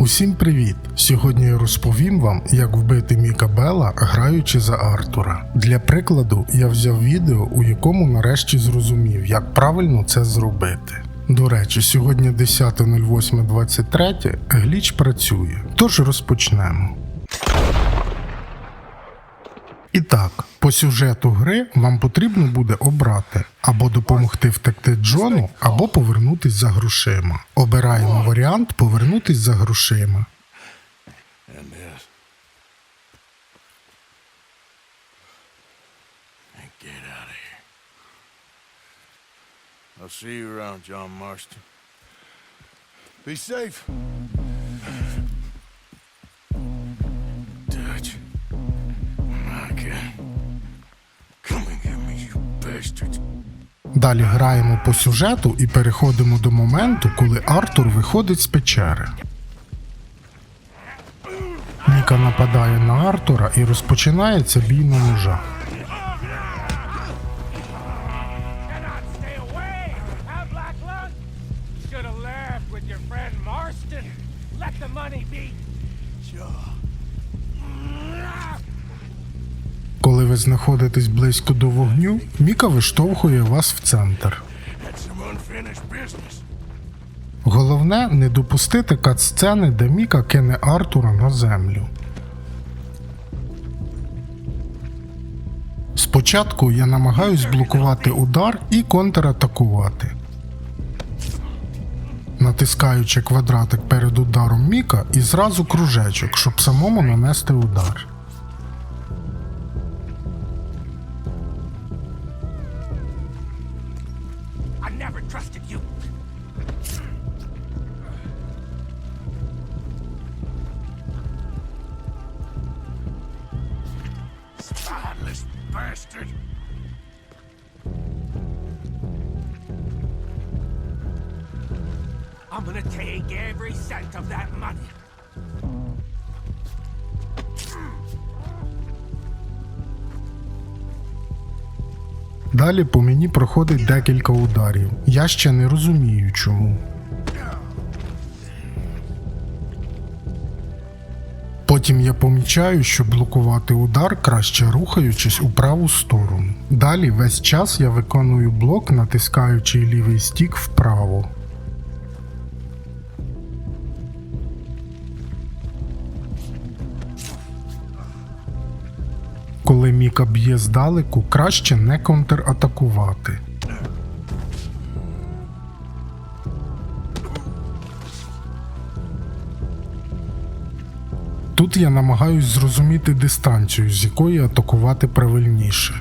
Усім привіт! Сьогодні я розповім вам, як вбити Міка Бела, граючи за Артура. Для прикладу, я взяв відео, у якому нарешті зрозумів, як правильно це зробити. До речі, сьогодні 10.08.23 гліч працює, тож розпочнемо. І так, сюжету гри вам потрібно буде обрати або допомогти втекти Джону, або повернутись за грошима. Обираємо варіант повернутись за грошима. I'll see you around, John Marston. Be safe. You. Далі граємо по сюжету і переходимо до моменту, коли Артур виходить з печери. Міка нападає на Артура і розпочинається бій на Marston. Let the money be. Коли ви знаходитесь близько до вогню, Міка виштовхує вас в центр. Головне не допустити кат-сцени, де Міка кине Артура на землю. Спочатку я намагаюсь блокувати удар і контратакувати. Натискаючи квадратик перед ударом Міка і зразу кружечок, щоб самому нанести удар. Bastard. I'm gonna take every cent of that money. Далі по мені проходить декілька ударів. Я ще не розумію чому. Потім я помічаю, що блокувати удар краще рухаючись у праву сторону. Далі весь час я виконую блок, натискаючи лівий стік вправо. Коли Міка б'є здалеку, краще не контратакувати. Тут я намагаюсь зрозуміти дистанцію, з якої атакувати правильніше.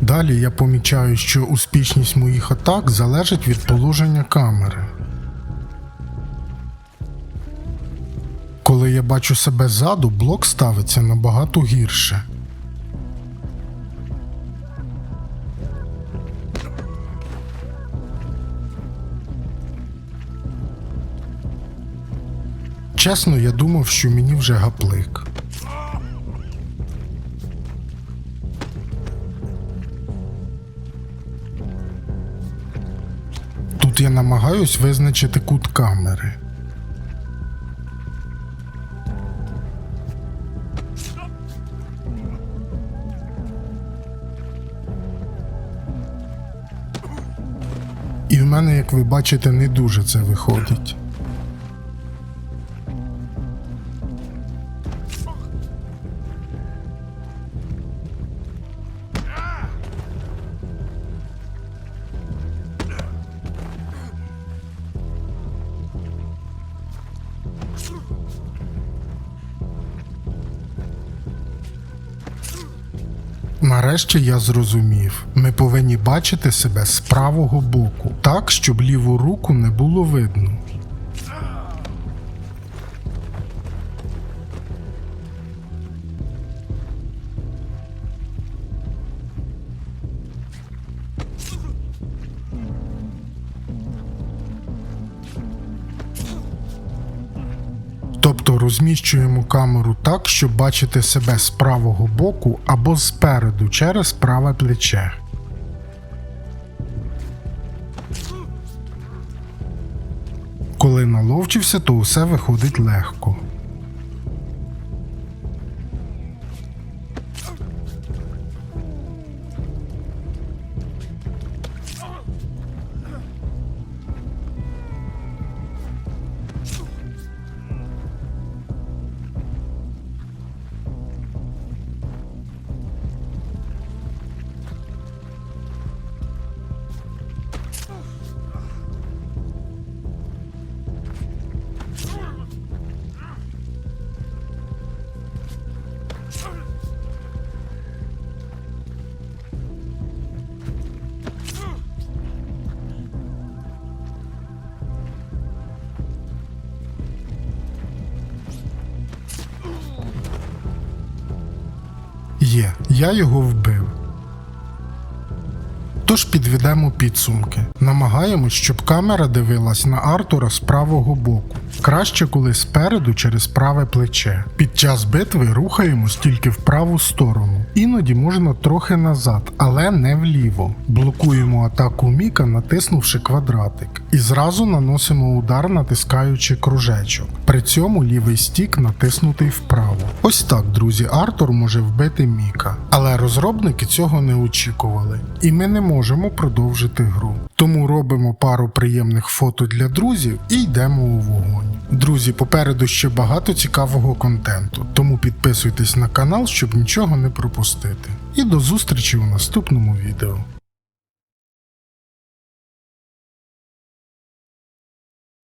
Далі я помічаю, що успішність моїх атак залежить від положення камери. Коли я бачу себе ззаду, блок ставиться набагато гірше. Чесно, я думав, що мені вже гаплик. Тут я намагаюсь визначити кут камери. І в мене, як ви бачите, не дуже це виходить. Нарешті я зрозумів, ми повинні бачити себе з правого боку, так, щоб ліву руку не було видно. Розміщуємо камеру так, щоб бачити себе з правого боку або спереду через праве плече. Коли наловчився, то усе виходить легко. Я його вбив. Тож підведемо підсумки. Намагаємось, щоб камера дивилась на Артура з правого боку. Краще, коли спереду через праве плече. Під час битви рухаємось тільки в праву сторону. Іноді можна трохи назад, але не вліво. Блокуємо атаку Міка, натиснувши квадратик. І зразу наносимо удар, натискаючи кружечок. При цьому лівий стік натиснутий вправо. Ось так, друзі, Артур може вбити Міка. Але розробники цього не очікували, і ми не можемо продовжити гру. Тому робимо пару приємних фото для друзів і йдемо у вогонь. Друзі, попереду ще багато цікавого контенту, тому підписуйтесь на канал, щоб нічого не пропустити. І до зустрічі у наступному відео.